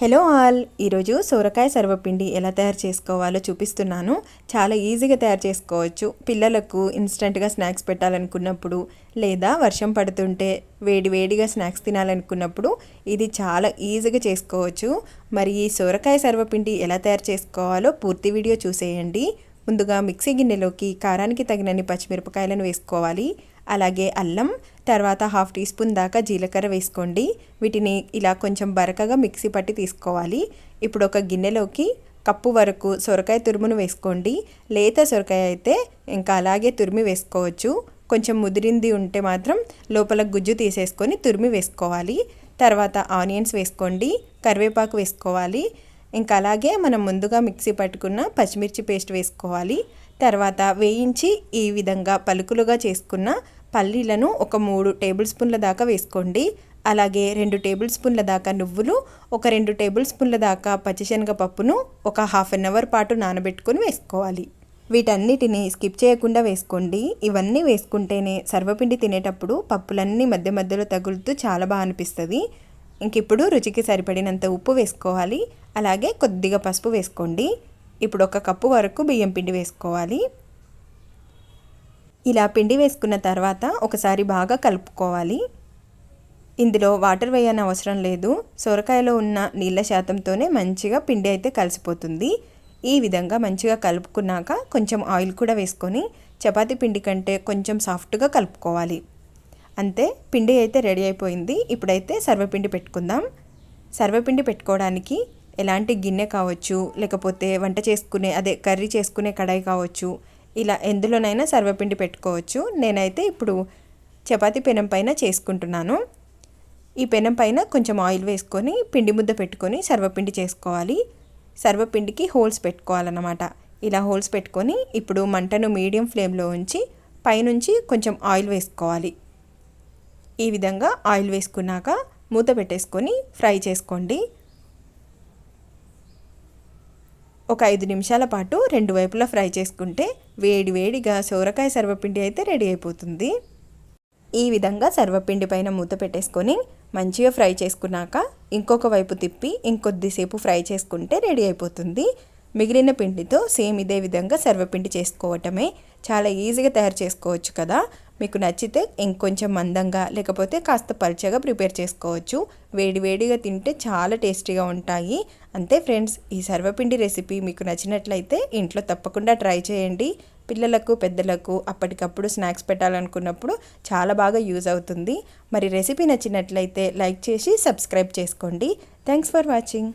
Hello all. ఈరోజు సోరకాయ సర్వపిండి ఎలా తయారు చేసుకోవాలో చూపిస్తున్నాను. చాలా ఈజీగా తయారు చేసుకోవచ్చు. పిల్లలకు ఇన్స్టెంట్గా స్నాక్స్ పెట్టాలనుకున్నప్పుడు లేదా వర్షం పడుతుంటే వేడి వేడిగా స్నాక్స్ తినాలనుకున్నప్పుడు ఇది చాలా ఈజీగా చేసుకోవచ్చు. మరి ఈ సోరకాయ సర్వపిండి ఎలా తయారు చేసుకోవాలో పూర్తి వీడియో చూసేయండి. ముందుగా మిక్సీ గిన్నెలోకి కారానికి తగినన్ని పచ్చిమిరపకాయలను వేసుకోవాలి. అలాగే అల్లం తర్వాత హాఫ్ టీ స్పూన్ దాకా జీలకర్ర వేసుకోండి. వీటిని ఇలా కొంచెం బరకగా మిక్సీ పట్టి తీసుకోవాలి. ఇప్పుడు ఒక గిన్నెలోకి కప్పు వరకు సొరకాయ తురుమును వేసుకోండి. లేత సొరకాయ అయితే ఇంకా అలాగే తురిమి వేసుకోవచ్చు. కొంచెం ముదిరింది ఉంటే మాత్రం లోపల గుజ్జు తీసేసుకొని తురిమి వేసుకోవాలి. తర్వాత ఆనియన్స్ వేసుకోండి. కరివేపాకు వేసుకోవాలి. ఇంకా అలాగే మనం ముందుగా మిక్సీ పట్టుకున్న పచ్చిమిర్చి పేస్ట్ వేసుకోవాలి. తర్వాత వేయించి ఈ విధంగా పలుకులుగా చేసుకున్న పల్లీలను ఒక మూడు టేబుల్ స్పూన్ల దాకా వేసుకోండి. అలాగే రెండు టేబుల్ స్పూన్ల దాకా నువ్వులు ఒక రెండు టేబుల్ స్పూన్ల దాకా పచ్చిశనగ పప్పును ఒక హాఫ్ అన్ అవర్ పాటు నానబెట్టుకొని వేసుకోవాలి. వీటన్నిటిని స్కిప్ చేయకుండా వేసుకోండి. ఇవన్నీ వేసుకుంటేనే సర్వపిండి తినేటప్పుడు పప్పులన్నీ మధ్య మధ్యలో తగులుతూ చాలా బాగా అనిపిస్తుంది. ఇంక ఇప్పుడు రుచికి సరిపడినంత ఉప్పు వేసుకోవాలి. అలాగే కొద్దిగా పసుపు వేసుకోండి. ఇప్పుడు ఒక కప్పు వరకు బియ్యం పిండి వేసుకోవాలి. ఇలా పిండి వేసుకున్న తర్వాత ఒకసారి బాగా కలుపుకోవాలి. ఇందులో వాటర్ వేయని అవసరం లేదు. సొరకాయలో ఉన్న నీళ్ళ శాతంతోనే మంచిగా పిండి అయితే కలిసిపోతుంది. ఈ విధంగా మంచిగా కలుపుకున్నాక కొంచెం ఆయిల్ కూడా వేసుకొని చపాతి పిండి కంటే కొంచెం సాఫ్ట్గా కలుపుకోవాలి. అంతే పిండి అయితే రెడీ అయిపోయింది. ఇప్పుడైతే సర్వపిండి పెట్టుకుందాం. సర్వపిండి పెట్టుకోవడానికి ఎలాంటి గిన్నె కావచ్చు లేకపోతే వంట చేసుకునే అదే కర్రీ చేసుకునే కడాయి కావచ్చు ఇలా ఎందులోనైనా సర్వపిండి పెట్టుకోవచ్చు. నేనైతే ఇప్పుడు చపాతీ పెనం పైన చేసుకుంటున్నాను. ఈ పెనం పైన కొంచెం ఆయిల్ వేసుకొని పిండి ముద్ద పెట్టుకొని సర్వపిండి చేసుకోవాలి. సర్వపిండికి హోల్స్ పెట్టుకోవాలన్నమాట. ఇలా హోల్స్ పెట్టుకొని ఇప్పుడు మంటను మీడియం ఫ్లేమ్లో ఉంచి పైనుంచి కొంచెం ఆయిల్ వేసుకోవాలి. ఈ విధంగా ఆయిల్ వేసుకున్నాక మూత పెట్టేసుకొని ఫ్రై చేసుకోండి. ఒక ఐదు నిమిషాల పాటు రెండు వైపులా ఫ్రై చేసుకుంటే వేడి వేడిగా సోరకాయ సర్వపిండి అయితే రెడీ అయిపోతుంది. ఈ విధంగా సర్వపిండి పైన మూత పెట్టేసుకొని మంచిగా ఫ్రై చేసుకున్నాక ఇంకొక వైపు తిప్పి ఇంకొద్దిసేపు ఫ్రై చేసుకుంటే రెడీ అయిపోతుంది. మిగిలిన పిండితో సేమ్ ఇదే విధంగా సర్వపిండి చేసుకోవటమే. చాలా ఈజీగా తయారు చేసుకోవచ్చు కదా. మీకు నచ్చితే ఇంకొంచెం మందంగా లేకపోతే కాస్త పల్చగా ప్రిపేర్ చేసుకోవచ్చు. వేడివేడిగా తింటే చాలా టేస్టీగా ఉంటాయి. అంతే ఫ్రెండ్స్ ఈ సర్వపిండి రెసిపీ మీకు నచ్చినట్లయితే ఇంట్లో తప్పకుండా ట్రై చేయండి. పిల్లలకు పెద్దలకు అప్పటికప్పుడు స్నాక్స్ పెట్టాలనుకున్నప్పుడు చాలా బాగా యూజ్ అవుతుంది. మరి రెసిపీ నచ్చినట్లయితే లైక్ చేసి సబ్స్క్రైబ్ చేసుకోండి. Thanks for watching.